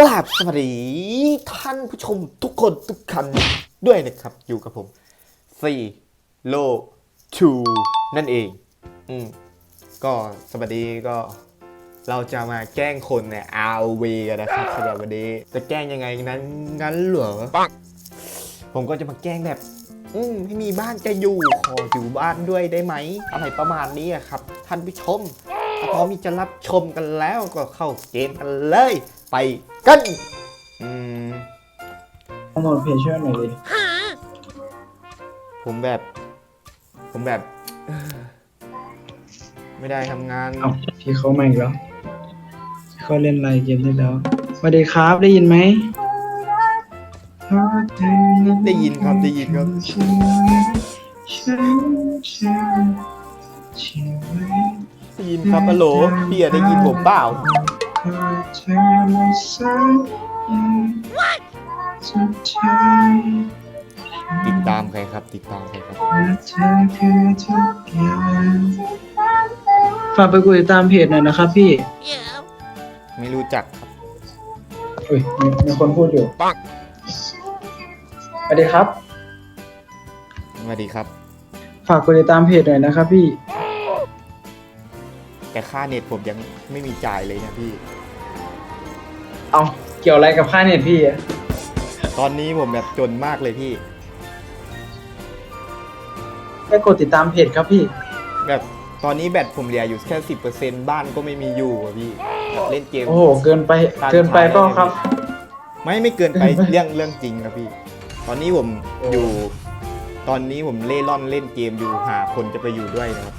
กราบสวัสดีท่านผู้ชมทุกคนทุกคันด้วยนะครับ อยู่กับผมซีโลชูนั่นเอง อืมก็สวัสดีก็ เราจะมาแกล้งคนใน RV กันนะครับสำหรับวันนี้จะแกล้งยังไงนั้นงั้นเหรอผมก็จะมาแกล้งแบบ อืมไม่มีบ้านจะอยู่ขออยู่บ้านด้วยได้ไหม อะไรประมาณนี้อะครับ ท่านผู้ชมพร้อมที่จะรับชมกันแล้วก็เข้าเกมกันเลย ไป กันอืมโปรโมทเพจช่วยหน่อยดิผมแบบ ผมแบบเอ่อไม่ได้ทำงาน เอ้าพี่เขามาอีกแล้วพี่เขาเล่นอะไรเกมได้แล้วสวัสดีครับได้ยินไหมได้ยินครับได้ยินครับ ได้ยินครับฮัลโหลพี่อะได้ยินผมเปล่า ติดตามใครครับ ติดตามใครครับฝากไปกดติดตามเพจหน่อยนะครับพี่ไม่รู้จักครับ อุ้ยมีมีคนพูดอยู่ปังสวัสดีครับ สวัสดีครับ ฝากกดติดตามเพจหน่อยนะครับพี่ แต่ค่าเน็ตผมยังไม่มีจ่ายเลยนะพี่ เอาเกี่ยวอะไรกับค่าเน็ตพี่อะตอนนี้ผมแบบจนมากเลยพี่ แค่กดติดตามเพจครับพี่ แบบตอนนี้แบตผมเหลืออยู่แค่สิบเปอร์เซ็นบ้านก็ไม่มีอยู่อะพี่แบบเล่นเกม โอ้โหเกินไปเกินไปเปล่าครับ ไม่ไม่เกินไปเกินไป เรื่องเรื่องจริงครับพี่ ตอนนี้ผมโอ้อยู่ ตอนนี้ผมเล่ร่อนเล่นเกมอยู่หาคนจะไปอยู่ด้วยนะครับ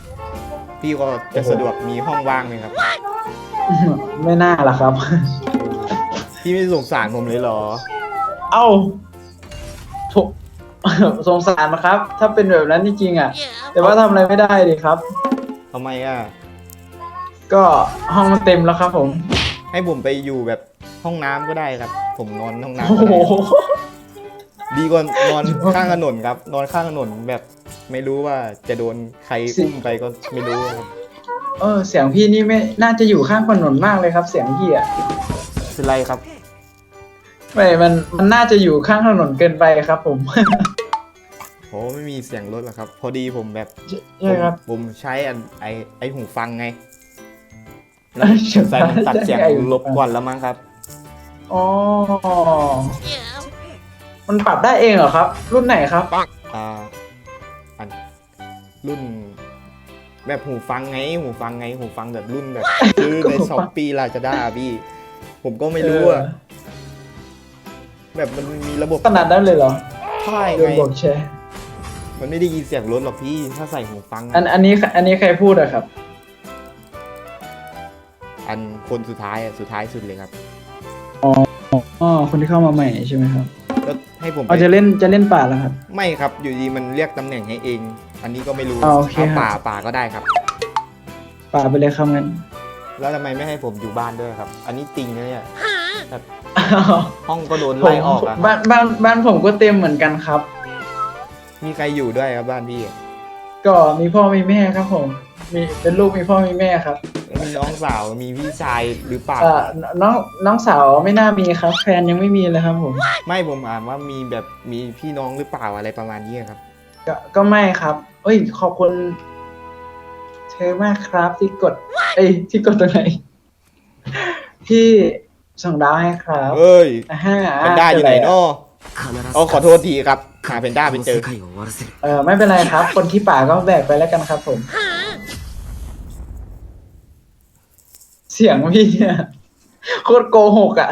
พี่ก็จะสะดวกมีห้องว่างไหมครับ ไม่น่าล่ะครับ พี่ไม่สงสารผมเลยเหรอ เอ้าถูก สงสารนะครับ ถ้าเป็นแบบนั้นจริงๆอะ แต่ว่าทำอะไรไม่ได้ดิครับ ทำไมอะ ก็ห้องมันเต็มแล้วครับ ผม ให้ผมไปอยู่แบบห้องน้ำก็ได้ครับ ผมนอนห้องน้ำโอ้ก็โหได้ดีกว่านอนข้างถนนครับ นอนข้างถนนแบบ ไม่รู้ว่าจะโดนใครอุ้มไปก็ไม่รู้ครับเออเสียงพี่นี่ไม่น่าจะอยู่ข้างถนนมากเลยครับ เสียงพี่อะเป็นไรครับไม่มันมันน่าจะอยู่ข้างถนนเกินไปครับ ผมโอ้ไม่มีเสียงรถหรอกครับ พอดีผมแบบใช่ครับผมผมใช้อันไอไอหูฟังไงแล้วสงสัยมันตัดเสียงใช่ไอ้หูฟังลบกวนแล้วมั้งครับอ๋อมันปรับได้เองเหรอครับ รุ่นไหนครับอ่าอัน รุ่น แบบหูฟังไง หูฟังไง หูฟังแบบรุ่นแบบซื้อในหูฟัช้องปปี้ลาจาด้าพี่ ผมก็ไม่รู้อะแบบมันมีระบบขนาดนั้นเลยเหรอใช่โดไงนบอกแชร์มันไม่ได้ยินเสียงรถหรอกพี่ ถ้าใส่หูฟังอะอันอันนี้อันนี้ใครพูดอะครับ อันคนสุดท้ายอะสุดท้ายสุดเลยครับอ๋อคนที่เข้ามาใหม่ใช่ไหมครับแล้ว ให้ผมไปเอาจะเล่นจะเล่นป่าแล้วครับ ไม่ครับอยู่ดีมันเรียกตำแหน่งให้เอง อันนี้ก็ไม่รู้อ่าโอเคเอาครับ ป่าป่าก็ได้ครับ ป่าไปเลยครับงั้นแล้วทำไมไม่ให้ผมอยู่บ้านด้วยครับ อันนี้จริงนะเนี่ยแบบอ้าวห้องก็โดนผมไล่ออกอะบ้านบ้านบ้านผมก็เต็มเหมือนกันครับ มีใครอยู่ด้วยครับบ้านพี่ก็มีพ่อมีแม่ครับผม มีเป็นลูกมีพ่อมีแม่ครับ มีน้องสาวมีพี่ชายหรือเปล่า เอ่อน้องน้องสาวไม่น่ามีครับแฟนยังไม่มีเลยครับผม ไม่ผมอ่านว่ามีแบบมีพี่น้องหรือเปล่าอะไรประมาณนี้ครับ ก็ก็ไม่ครับ เอ้ย ขอบคุณเธอมากครับที่กด เอ้ยที่กดตรงไหน ที่ส่งดาวให้ครับ เอ้ย อ่าฮะ เป็นด้าอยู่ไหนเนาะ 必ず อ๋อขอโทษทีครับหาเพนด้าไปเจอ 世界を終わらせる เออไม่เป็นไรครับ คนที่ป่าก็แบกไปแล้วกันครับผม เสียงพี่เนี่ยโคตรโกหกอะ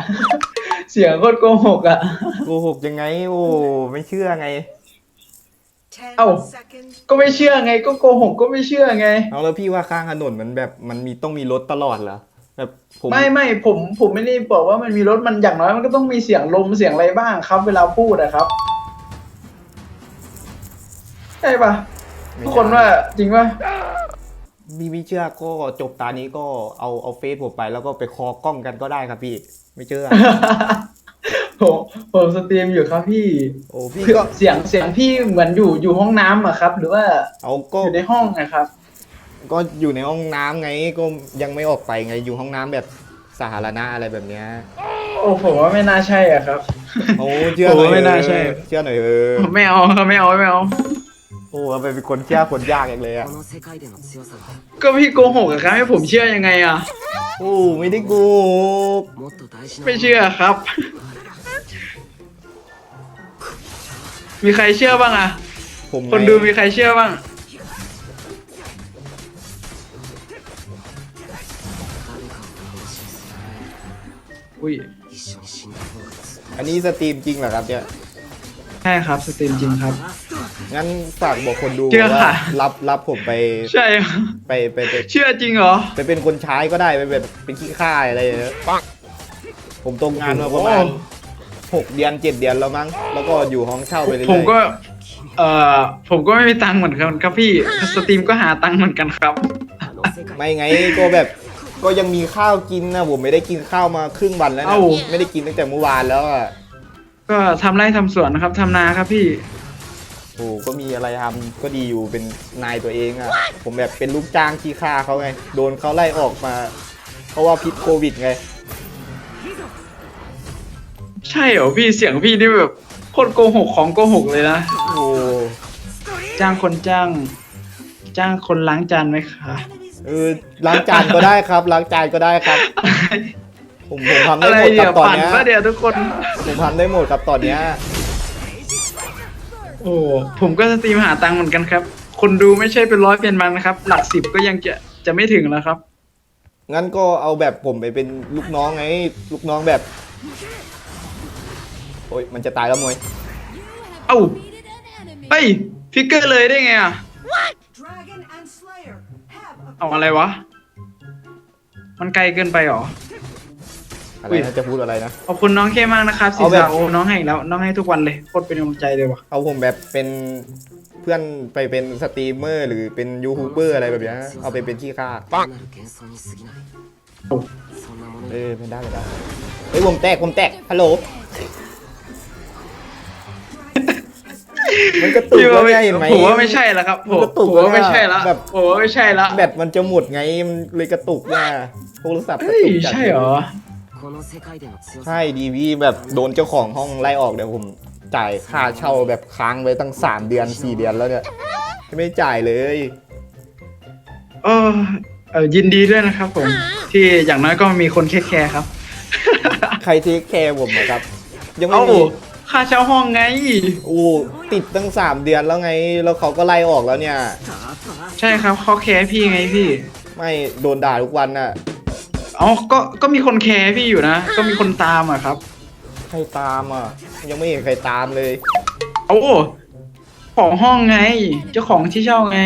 เสียงโคตรโกหกอะ โกหกยังไง โอ้ไม่เชื่อไง เอ้า ก็ไม่เชื่อไง ก็โกหกก็ไม่เชื่อไง เอาแล้วพี่ว่าข้างถนนมันแบบมันมีต้องมีรถตลอดเหรอแบบผมไม่ไม่ผมผมไม่ได้บอกว่ามันมีรถมันอย่างน้อยมันก็ต้องมีเสียงลมเสียงอะไรบ้างครับ เวลาพูดนะครับใช่ปะไม่ทุกคนว่าจริงปะ มีไม่เชื่อก็จบตานี้ก็เอาเอาเฟซผมไป แล้วก็ไปคอกล้องกันก็ได้ครับพี่ ไม่เชื่อ ผมผมสตรีมอยู่ครับพี่โอ้พี่คือก็เสียงเสียงพี่เหมือนอยู่อยู่ห้องน้ำอะครับ หรือว่าเอาก็อยู่ในห้องนะครับ ก็อยู่ในห้องน้ำไงก็ยังไม่ออกไปไงอยู่ห้องน้ำแบบสาธารณะอะไรแบบเนี้ยโอ้ผมว่าไม่น่าใช่อะครับ โอ้เชื่อหน่อยโอ้ไม่น่าใช่เออเชื่อหน่อยเออ ไม่เอาครับไม่เอาไม่เอา โอ้เอาไปเป็นคนเชื่อคนยากอย่างเลยอะ この世界での強さは ก็พี่โกหกอะครับให้ผมเชื่อยังไงอ่ะ โอ้ไม่ได้โกู もっと大事な ไม่เชื่อครับ มีใครเชื่อบ้างอ่ะ ผมไง คนดูมีใครเชื่อบ้าง 誰かを変身す อุ้ย る一緒に死んだ方がずっ อันนี้สตรีมจริงเหรอครับเนี่ย ใ ช่ครับสตรีมจริงครับ งั้นฝากบอกคนดูว่ารับรับผมไปใช่ครับไปไปไปเชื่อจริงเหรอ ไปเป็นคนใช้ก็ได้ไปแบบเป็นขี้ข่ายอะไรเงี้ยปังผมตรงงานมาประมาณหกเดือนเจ็ดเดือนแล้วมั้ง แล้วก็อยู่ห้องเช่าไปเรื่ผมก็ เอ่อผมก็ไม่มีตังค์เหมือนกันครับพี่สตรีมก็หาตังค์เหมือนกันครับไม่ไงก็แบบก็ยังมีข้าวกินนะผมไม่ได้กินข้าวมาครึ่งวันแล้วนะไม่ได้กินตั้งแต่เมื่อวานแล้วอะ ก็ทำไร่ทำสวนนะครับทำนาครับพี่ โอ้ก็มีอะไรทำก็ดีอยู่เป็นนายตัวเองอะ ผมแบบเป็นลูกจ้างขี้ข้าเขาไง โดนเขาไล่ออกมา เพราะว่าพิษโควิดไง ใช่เหรอพี่เสียงพี่นี่แบบโคตรโกหกของโกหกเลยนะ โอ้จ้างคนจ้าง จ้างคนล้างจานไหมคะ เออล้างจานก็ได้ครับล้างจานก็ได้ครับ ผมผมทำได้อะไรหมดคเดี๋รัยบตอนปั่นเนี้ยก็เดี๋ยวทุกคน ผมทำได้หมดครับตอนเนี้ยโอ้ผมก็สตรีมหาตังค์เหมือนกันครับ คนดูไม่ใช่เป็นร้อยเป็นพันนะครับ หลักสิบก็ยังจะจะไม่ถึงแล้วครับ งั้นก็เอาแบบผมไปเป็นลูกน้องไงลูกน้องแบบโอ้ยมันจะตายแล้วมวยเอ้าเฮ้ยฟิกเกอร์เลยได้ไงอะ Dragon and Slayer have a เอาอะไรวะ มันไกลเกินไปเหรอ อะไรนะจะพูดอะไรนะ ขอบคุณน้องเข้มากนะครับสิเอาแบบ สาวน้องให้แล้วน้องให้ทุกวันเลยโคตรเป็นกำลังใจเลยว่ะเอาผมแบบเป็นเพื่อนไปเป็นสตรีมเมอร์ หรือเป็นยูทูบเบอร์อะไรแบบนี้เอาไปเป็นที่ค่าปังเออไม่ได้ไม่ได้เฮ้ยวงแตกวงแตกฮัลโหลมันกระตุกแล้วไงเห็นไหม ผมว่าไม่ใช่แล้วครับผมกระตุกผมว่าไม่ใช่แล้วแบบ ผมว่าไม่ใช่แล้วแบตมันจะหมดไงมันเลยกระตุกเนี่ยโทรศัพท์กระตุกใช่เหรอ この世界での強さ ใช่ดีพี่แบบโดนเจ้าของห้องไล่ออกเดี๋ยวผมจ่ายค่าเช่าแบบค้างไว้ตั้งสามเดือนสี่เดือนแล้วเนี่ยไม่จ่ายเลย เออเออยินดีด้วยนะครับผม ที่อย่างน้อยก็มีคนแค่แคร์ครับ ใครเทคแคร์ผมอะครับ ยังไม่ เอ้า มี ค่าเช่าห้องไง โอ้ติดตั้งสามเดือนแล้วไง แล้วเขาก็ไล่ออกแล้วเนี่ย ใช่ครับเขาแคร์พี่ไงพี่ ไม่โดนด่าทุกวันน่ะ เอ๋อก็ก็มีคนแคร์พี่อยู่นะ ก็มีคนตามอะครับ ใครตามอะ ยังไม่เห็นใครตามเลยโอ้ของห้องไง เจ้าของที่เช่าไง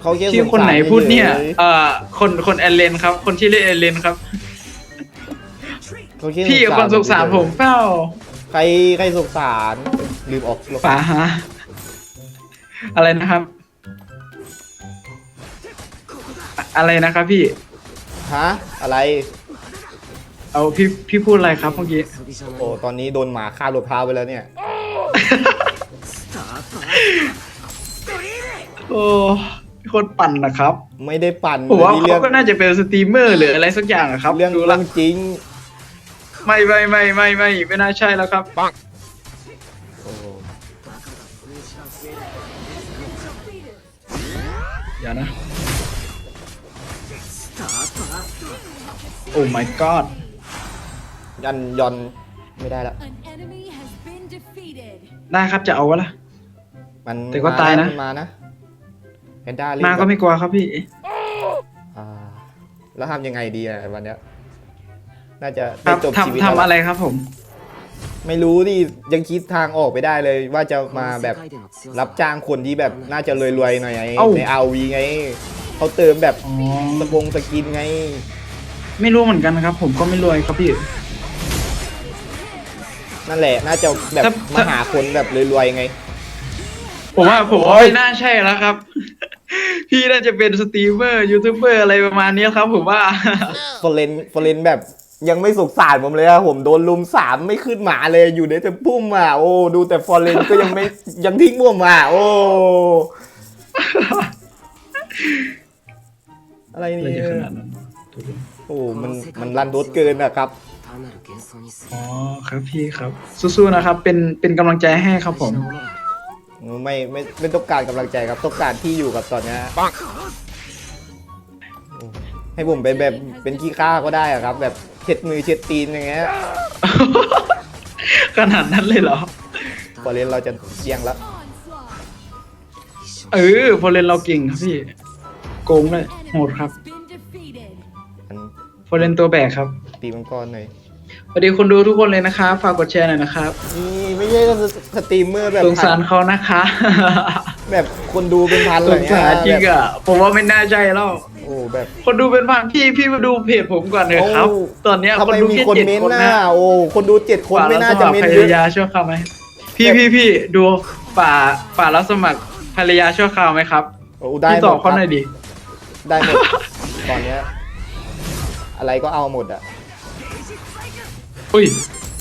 เขาแค่ที่สงสารคนไหนพูดเนี่ยฉๆเอ่อ คนคนแอลเลนครับ คนที่เรียกแอลเลนครับ เขาแค่พี่กับคนสงสารผมเปล่าใครใครสงสารลืมออกลบป่าฮะอะไรนะครับ อะอะไรนะครับพี่ะ อะไร เอาพี่พี่พูดอะไรครับเมื่อกี้ โอ้ตอนนี้โดนหมาฆ่าหลบพาไปแล้วเนี่ย โอ้โคนปั่นนะครับ ไม่ได้ปั่นผมว่าเขาก็น่าจะเป็นสตรีมเมอร์หรืออะไรสักอย่างครับเรื่องรื่งจริง ไม่ไม่ไม่ไม่ไม่ไม่น่าใช่แล้วครับปักออย่านะ โอ้ my god ยันยอนไม่ได้แล้วได้ครับจะเอาวะละมันแต่ก็ตายนะ มานะเพนด้ามาก็ไม่กลัวครับพี่แล้วทำยังไงดีอะวันเนี้ยน่าจะจบชีวิตทำอะไรครับผม ไม่รู้ดิยังคิดทางออกไปได้เลย ว่าจะมาแบบรับจ้างคนที่แบบน่าจะรวยๆหน่อยไงในอวีไงเขาเติมแบบสปงสกินไง ไม่รู้เหมือนกันนะครับ ผมก็ไม่รวยครับพี่ นั่นแหละ น่าจะแบบถ้ามาหาคนแบบรวยๆไง ผมว่าผมว่าโอ้ย ไม่น่าใช่แล้วครับ พี่น่าจะเป็นสตรีมเมอร์ยูทูบเบอร์อะไรประมาณนี้ครับ ผมว่าฟอเรนฟอเรนแบบยังไม่สงสารผมเลยอะผมโดนลุมสามไม่ขึ้นหมาเลยอยู่ในแต่พุ่มอะโอ้ดูแต่ฟอเรนก็ยังไม่ ยังทิ้งม่วมาโอ้อะไรอะไรเนี่จะขยนาดนั้น โอ้มันมันรันรถเกินอะครับ อ๋อครับพี่ครับ สู้ๆนะครับ เป็นเป็นกำลังใจให้ครับผม ไม่ไม่ไม่ต้องการกำลังใจครับต้องการที่อยู่กับตอนนี้ยโอ้ให้ผมเป็นแบบเป็นขี้ข้าก็ได้อะครับ แบบเช็ดมือเช็ดตีนอย่างเงี้ยขนาดนั้นเลยเหรอ พอเล่นเราจะเสี่ยงแล้วเออพอเล่นเราเก่งครับพี่ โกงเลยโหดครับ นพอเล่นตัวแบกครับตีมังกรหน่อยสวัสดีคนดูทุกคนเลยนะครับฝากกดแชร์หน่อยนะครับนี่ไม่ใช่สตรีมเมอร์แบบสงสารเขานะคะ แบบคนดูเป็นพันสเลยงเนี่ยสารจริงแบบอะผมว่าไม่น่าใช่แล้วโอ้แบบคนดูเป็นพันพี่พี่มาดูเพจผมก่อนเลยครับโอ้ตอนเนี้ยทำคนไมดูมีแค่คนเจ็ดเม้นคนต์นะน่ะโอ้คนดูเจ็ดคนไม่น่าจะเม้นภต์รเยรอะยาชั่วคราวไหมพี่แบบพี่พี่ดูป่าป่ารับสมัครภรรยาชั่วคราวไหมครับโอ้ได้พี่หมตอดบเขาหน่อยครับดิ ได้หมดตอนเนี้ย อะไรก็เอาหมดอะอุ้ย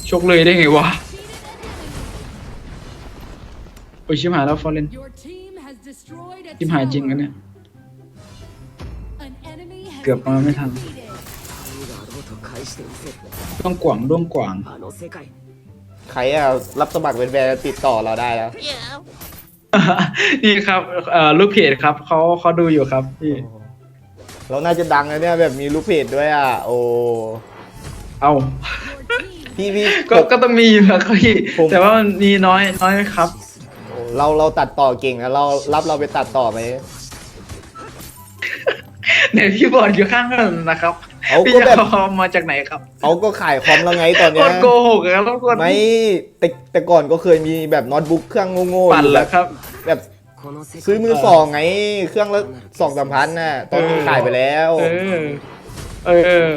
ชกเลยได้ไงวะโอ้ยชิมหายแล้วฟอร์เรนชิมหายจริงกันเนี่ยเกือบมาไม่ทันต้องกว่างด้วงกว่างใครอะรับสมัครเป็นแวร์ติดต่อเราได้แล้วนี่ครับลูกเพจครับเขาเขาดูอยู่ครับพี่ เราน่าจะดังนะเนี่ยแบบมีลูกเพจด้วยอะ โอ้ เอาพี่พี่ก็ต้องมีอยู่แพี่แต่ว่ามันมีน้อยน้อยครับเราเราตัดต่อเก่งนะเรารับเราไปตัดต่อไหม ไหนพี่บอดอยู่ข้างกันนะครับ เอาก็แบบ เอามาจากไหนครับเขาก็ขายคอมแล้วไงตอนเนี้ย ตรโกหกเลยคทุกคนไม่แต่แต่ก่อนก็เคยมีแบบโน้ตบุ๊กเครื่องโง่ๆปั่นแล้วครับ แบบ ซื้อมือสองไงเครื่องละสองสามพันน่ะตอนนี้ขายไปแล้ว เออ เออ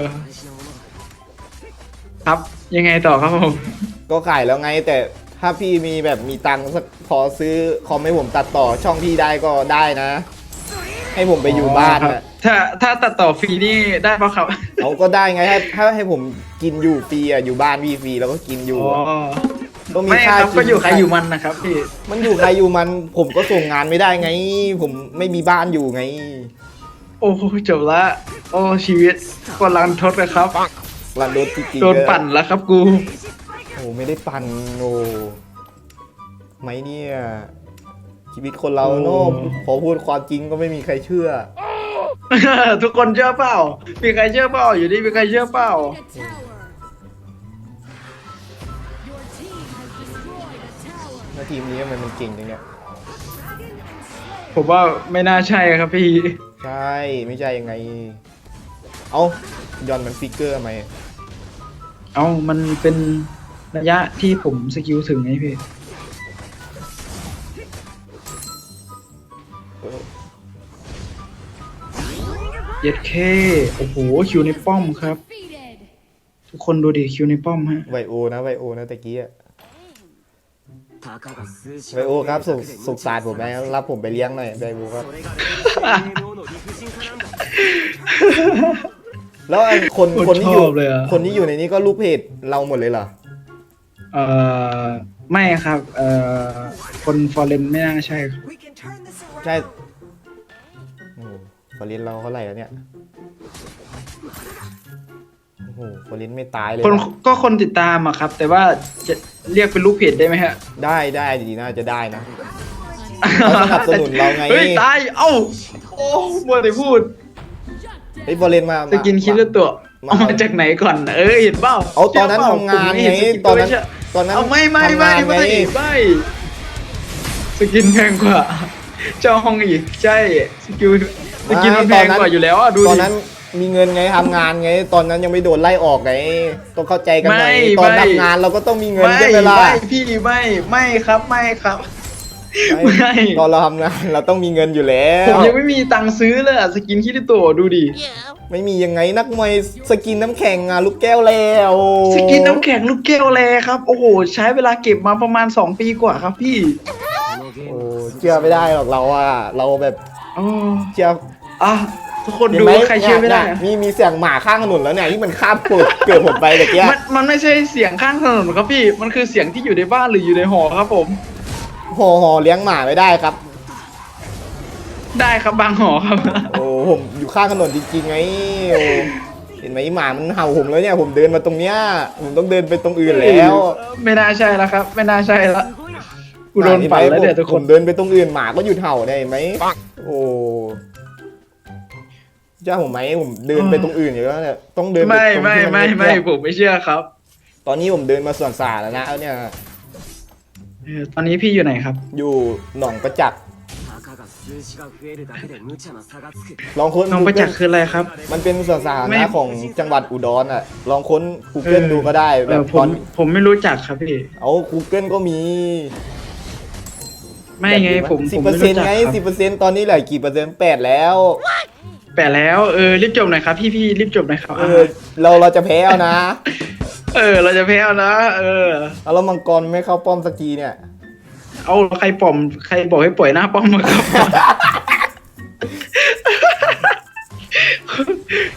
ครับยังไงต่อครับผมก็ขายแล้วไงแต่ถ้าพี่มีแบบมีตังค์สักพอซื้อคอมให้ผมตัดต่อช่องพี่ได้ก็ได้นะ ให้ผมไปอยู่บ้านคะถ้าถ้าตัดต่อฟรีนี่ได้ปะครับเขาก็ได้ไงถ้าถ้าให้ผมกินอยู่ฟรีอะอยู่บ้านพี่ฟรีแล้วก็กินอยู่ ต้องมีไม่ค่าครับกินก็อยู่ใครอยู่มันนะครับพี่มันอยู่ใครอยู่มันผมก็ส่งงานไม่ได้ไง ผมไม่มีบ้านอยู่ไง โอ้โหจบละโอ้ชีวิตก็รันทดเลยครับรันรถจริงๆโดนปั่นแล้วครับกูโอ้ไม่ได้ปั่นโอ้ไม่เนี่ยชีวิตคนเราเนอะพอพูดความจริงก็ไม่มีใครเชื่อ ทุกคนเชื่อเปล่ามีใครเชื่อเปล่าอยู่นี่มีใครเชื่อเปล่า ทีมนี้ทำไมมันเก่งจังเนี่ย ผมว่าไม่น่าใช่ครับพี่ ใช่ ไม่ใช่ยังไง เอายอนมันฟิกเกอร์ไหมเอามันเป็นระยะที่ผมสกิลถึงไงพี่ เย็ดเคโอ้โห คิวในป้อมครับ ทุกคนดูดิคิวในป้อมฮะ ไวโอนะไวโอนะตะกี้อะ ไบโอครับสุขสุขศาสตร์ผมไหมรับผมไปเลี้ยงหน่อยไบโอครับ แล้วไอ้คนคนที่อยู่คนที่อยู่ในนี้ก็ลูกเพจเราหมดเลยเหรอ เอ่อไม่ครับเอ่อคนฟอร์เรนไม่น่าใช่ใช่ฟอร์เรนเราเท่าไหร่แล้วเนี่ย โอ้โหฟอรินไม่ตายเลยคนนะก็คนติดตามอะครับ แต่ว่าจะเรียกเป็นลูกเพจได้ไหมฮะได้ได้ดีน่าจะได้นะเขาสนับสนุนเราไง เฮ้ยตายเอ้าโอ้มัวแต่พูด Shut เฮ้ย down. ฟอรินมา สกินคิดละตัวมา เอามาจากไหนก่อนเออเห็นเปล่าเอาตอนนั้นชื่ทำงานผมม่ไงเห็สกิตอนนั้นไม่ใช่ตอนนั้นเอาไม่ไม่ทำไม่งานไม่ไงไม่สกินแพงกว่าเจ้าห้องอีกใช่สกิลสกินมันแพงกว่าอยู่แล้วอะดูตอนดินั้น มีเงินไงทำงานไง ตอนนั้นยังไม่โดนไล่ออกไงต้องเข้าใจกันหน่อยมตอนทำงานเราก็ต้องมีเงินไม่ใช่ไหมล่ะไม่พี่ไม่ไม่ครับไม่ครับ ไม่ตอนเราทำงานเราต้องมีเงินอยู่แล้วผมยังไม่มีตังค์ซื้อเลยสกินคิริโตะดูดิ ไม่มียังไงนักมวยสกินน้ำแข็งงานลูกแก้วแล้วสกินน้ำแข็งลูกแก้วแล้วครับ โอ้โห ใช้เวลาเก็บมาประมาณ 2 ปีกว่าครับพี่โอ้เชื่อไม่ได้หรอกเราอะเราแบบเชื่อ อะทุกคนเห็นดูไหมใครเชื่อไม่ได้นี่นี่มีเสียงหมาข้างถนนแล้วเนี่ยที่มันคาบเกิดเกิดผมไปตะเกียมันมันไม่ใช่เสียงข้างถนนครับพี่ มันคือเสียงที่อยู่ในบ้านหรืออยู่ในหอครับผมห่อห่อเลี้ยงหมาไม่ได้ครับ ได้ครับบางหอครับ โอ้ผมอยู่ข้างถนนจริงๆไงโอ้เห็นไหมหมามันเห่าผมแล้วเนี่ยผมเดินมาตรงเนี้ยผมต้องเดินไปตรงอื่นแล้วไม่น่าใช่แล้วครับ ไม่น่าใช่แล้วกูโดนเห็ไหมปั่นแล้วเนี่ยผมทุกคผนมเดินไปตรงอื่นหมาก็หยุดเห่าได้เห็นไหมโอ้ เจ้าผมไหมผมเดินไปตรงอื่นอยู่แล้วเนี่ยต้องเดินป ไม่ ตรง ไม่ ที่น ไม่ไม่ เงียบ ผมไม่เชื่อครับ ๆตอนนี้ผมเดินมาสวนสาธารณะแล้วเนี่ย เออตอนนี้พี่อยู่ไหนครับ อยู่หนองประจักษ์ たかが数字が増えるだけで無茶な差がつく ลองค้น น้องประจักษ์คืออะไรครับ มันเป็นสวนสาธาร ไม่ ณะของจังหวัดอุดรอ่ะ ลองค้น Google เออ ดูก็ได้ เอ แบ อบ ผ ตอ ม น ผมไม่รู้จักครับพี่ เอา Google ก็มี ไม่ไงผม สิ ผ บ ม เปอ ไม่ ร์เซ็น รู้ ต์ จัก ไง ค สิ รั บบ เปอร์เซ็นต์ตอนนี้เหลือกี่เปอร์เซ็นต์แปดแล้ว แปะแล้วเออรีบจบหน่อยครับพี่พี่รีบจบหน่อยครับเออเราเราจะแพ้เอานะ เออ เราจะแพ้เอานะเออเอาแล้วมังกรไม่เข้าป้อมสักทีเนี่ย เอาใครปล่อมใครบอกให้ปล่อยหน้าป้อมมาครับ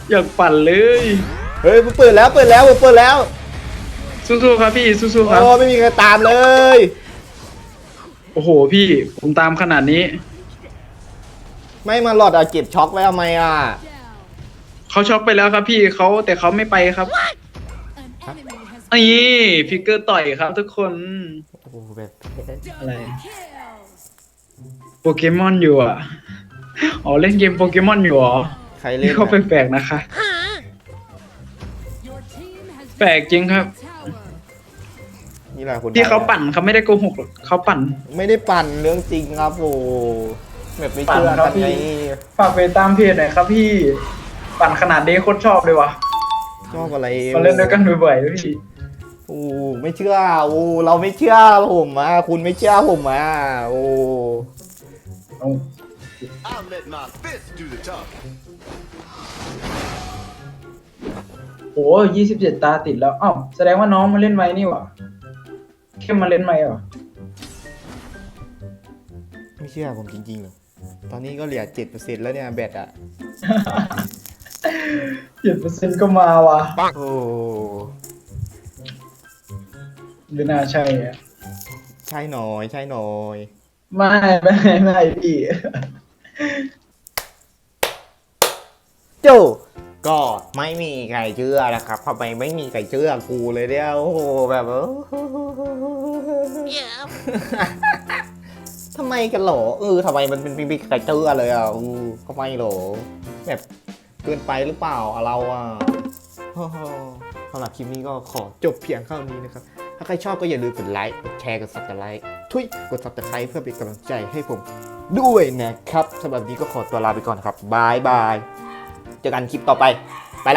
อยากปั่นเลยเฮ้ยเปิดแล้วเปิดแล้วเปิดแล้วสู้ๆครับพี่สู้ๆครับโอ้ไม่มีใครตามเลย โอ้โหพี่ผมตามขนาดนี้ ไม่มาหลอดอะเก็บช็อกไว้ทำไมอะ Down. เขาช็อกไปแล้วครับพี่เขาแต่เขาไม่ไปครับ An enemy has นี่ฟิกเกอร์ต่อยครับ ทุกคนโอ้โหแบบอะไร double kill. โปเกมอนอยู่อะอ๋อเล่นเกมโปเกมอนอยู่เหรอใครเล่นี่นเขาอะแปลกๆนะคะ Your team has แปลกจริงครับ tower. นี่แหละคนที่เขาไทยอะปั่นเขาไม่ได้โกหกหรอกเขาปั่น ไม่ได้ปั่นเรื่องจริงครับโอ้ แบบไม่เชื่อปั่นครักับนพี่ไงฝากไปตามเพจหน่อยครับพี่ปั่นขนาดนี้โคตรชอบเลยวะชอบอะไรมาเล่นด้วยกันบ่อยๆด้วยพี่โอ้ไม่เชื่อโอ้เราไม่เชื่อผมอะคุณไม่เชื่อผมอะโอ้ I'll let my fist do the talking. โอ้ยี่สิบเจ็ดตาติดแล้วอ้าวแสดงว่าน้องมาเล่นไม้นี่หว่าเข้มมาเล่นไม้เหรอไม่เชื่อผมจริงๆเหรอ ตอนนี้ก็เหลือเจ็ดเปอร์เซ็นต์แล้วเนี่ยแบตอะ เจ็ดเปอร์เซ็นต์ก็มาว่ะโอ้หรือน่าใช่อะใช่หน่อยใช่หน่อย ไม่ไม่ไม่พี่ โจ ก็ไม่มีใครเชื่อนะครับทำไมไม่มีใครเชื่อกูเลยเนี่ย โอ้โหแบบเออ ทำไมกันหรอเออทำไมมันเป็นมีใครเชื่อเลยอะอือทำไมเหรอแบบเกินไปหรือเปล่าเราอะสำหรับคลิปนี้ก็ขอจบเพียงเท่านี้นะครับ ถ้าใครชอบก็อย่าลืมกดไลค์ กดแชร์ กด subscribe ทุยกด subscribe เพื่อเป็นกำลังใจให้ผมด้วยนะครับสำหรับนี้ก็ขอตัวลาไปก่อนครับบายบาย เจอกันคลิปต่อไป